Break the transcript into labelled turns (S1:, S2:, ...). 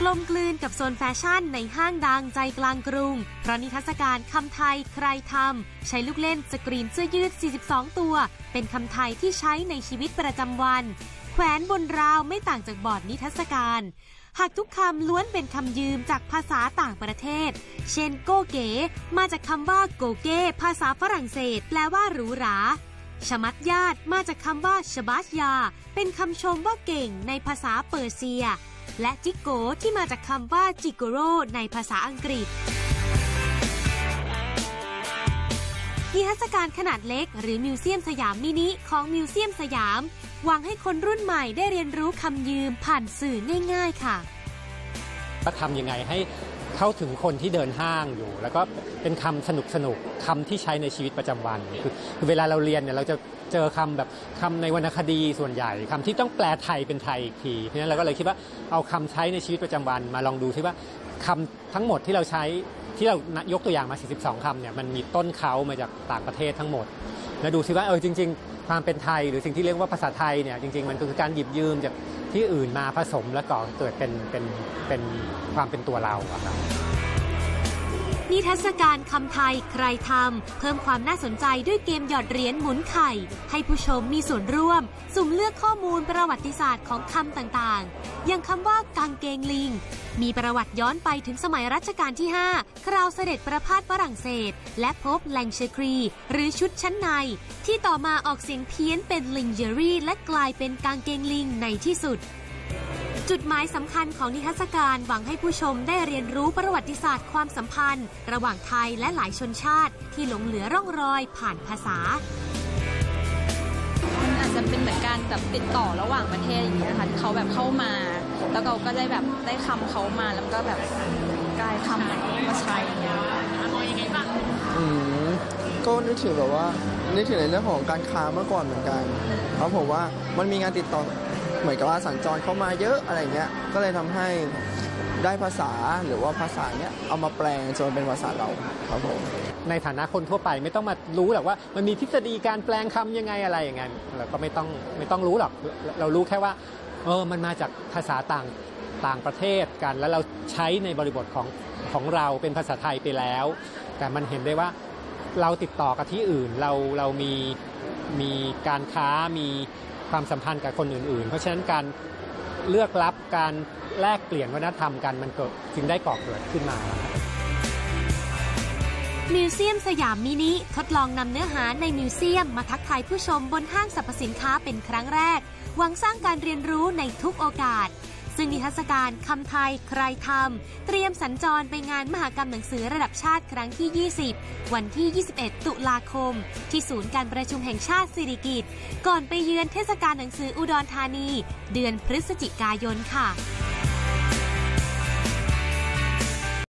S1: กลมกลืนกับโซนแฟชั่นในห้างดังใจกลางกรุง เพราะนิทรรศการคำไทยใครทำ ใช้ลูกเล่นสกรีนเสื้อยืด 42 ตัว เป็นคำไทยที่ใช้ในชีวิตประจำวัน แขวนบนราวไม่ต่างจากบอร์ดนิทรรศการ หากทุกคำล้วนเป็นคำยืมจากภาษาต่างประเทศ เช่นโกเก๋มาจากคำว่าโกเก้ภาษาฝรั่งเศส แปลว่าหรูหราชมัดญาติมาจากคำว่าชบาชยา เป็นคำชมว่าเก่งในภาษาเปอร์เซีย และจิโกที่มาจากคำว่าจิโกโรในภาษาอังกฤษนิทรรศการขนาดเล็กหรือมิวเซียมสยามมินิของมิวเซียมสยามหวังให้คนรุ่นใหม่ได้เรียนรู้คำยืมผ่านสื่อง่าย ๆ ค่ะ
S2: ก็ทำยังไงให้ เข้าถึงคนที่เดินห้างอยู่ แล้วก็เป็นคำสนุกสนุกๆคำที่ใช้ในชีวิตประจำวันคือเวลาเราเรียนเนี่ยเราจะเจอคำแบบคำในวรรณคดีส่วนใหญ่คำที่ต้องแปลไทยเป็นไทยอีกทีเพราะฉะนั้นเราก็เลยคิดว่าเอาคำใช้ในชีวิตประจำวัน มาลองดูที่ว่าคำทั้งหมดที่เราใช้ที่เรายกตัวอย่างมา 42 คำเนี่ยมันมีต้นเขามาจากต่างประเทศทั้งหมด แล้วดูซิว่าเออจริง ๆ ความเป็นไทย หรือสิ่งที่เรียกว่าภาษาไทยเนี่ยจริงๆมันคือการหยิบยืมจากที่อื่นมาผสมแล้วก่อเกิดเป็นเป็นเป็นความเป็นตัวเราครับ
S1: นิทรรศการคำไทยใครทำเพิ่มความน่าสนใจด้วยเกมหยอดเหรียญหมุนไข่ ให้ผู้ชมมีส่วนร่วม สุ่มเลือกข้อมูลประวัติศาสตร์ของคำต่างๆ อย่างคำว่ากางเกงลิง มีประวัติย้อนไปถึงสมัยรัชกาลที่ 5 คราวเสด็จประพาสฝรั่งเศส และพบแลงเชครี หรือชุดชั้นใน ที่ต่อมาออกเสียงเพี้ยนเป็นลิงเจอรี่ และกลายเป็นกางเกงลิงในที่สุด จุดหมายสำคัญของนิทรรศการหวังให้ผู้ชมได้เรียนรู้ประวัติศาสตร์ความสัมพันธ์ ระหว่างไทยและหลายชนชาติ ที่หลงเหลือร่องรอยผ่านภาษา
S3: มันอาจจะเป็นเหมือนการแบบติดต่อระหว่างประเทศอย่างเงี้ยค่ะที่เขาแบบเข้ามา แล้วเราก็ได้แบบได้คำเขามาแล้วก็แบบกลายคำมาใช้อย่างเงี้ย
S4: อืมก็นึกถึงแบบว่านึกถึงในเรื่องของการค้าเมื่อก่อนเหมือนกันเพราะผมว่ามันมีงานติดต่อ เหมือนกับว่าสัญจรเข้ามาเยอะอะไรเงี้ย ก็เลยทำให้ได้ภาษาหรือว่าภาษาเนี้ยเอามาแปลงจนเป็นภาษาเราครับผม
S2: ในฐานะคนทั่วไปไม่ต้องมารู้หรอกว่า มันมีทฤษฎีการแปลงคำยังไงอะไรอย่างเงี้ยเราก็ไม่ต้องไม่ต้องรู้หรอกเรารู้แค่ว่าเออมันมาจากภาษาต่างต่างประเทศกัน แล้วเราใช้ในบริบทของของเราเป็นภาษาไทยไปแล้ว แต่มันเห็นได้ว่าเราติดต่อกับที่อื่นเราเรามีมีการค้ามี ความสัมพันธ์กับคนอื่น ๆ เพราะฉะนั้นการเลือกรับการแลกเปลี่ยนวัฒนธรรมกันมันเกิดจึงได้ก่อเกิดขึ้นมา
S1: มิวเซียมสยามมินิทดลองนำเนื้อหาในมิวเซียมมาทักทายผู้ชมบนห้างสรรพสินค้าเป็นครั้งแรก หวังสร้างการเรียนรู้ในทุกโอกาส ซึ่งนิทรรศการคำไทยใครทำเตรียมสัญจรไปงานมหกรรมหนังสือระดับชาติครั้งที่ 20 วันที่ 21 ตุลาคม ที่ศูนย์การประชุมแห่งชาติสิริกิติ์ก่อนไปเยือนเทศกาลหนังสืออุดรธานี เดือนพฤศจิกายนค่ะ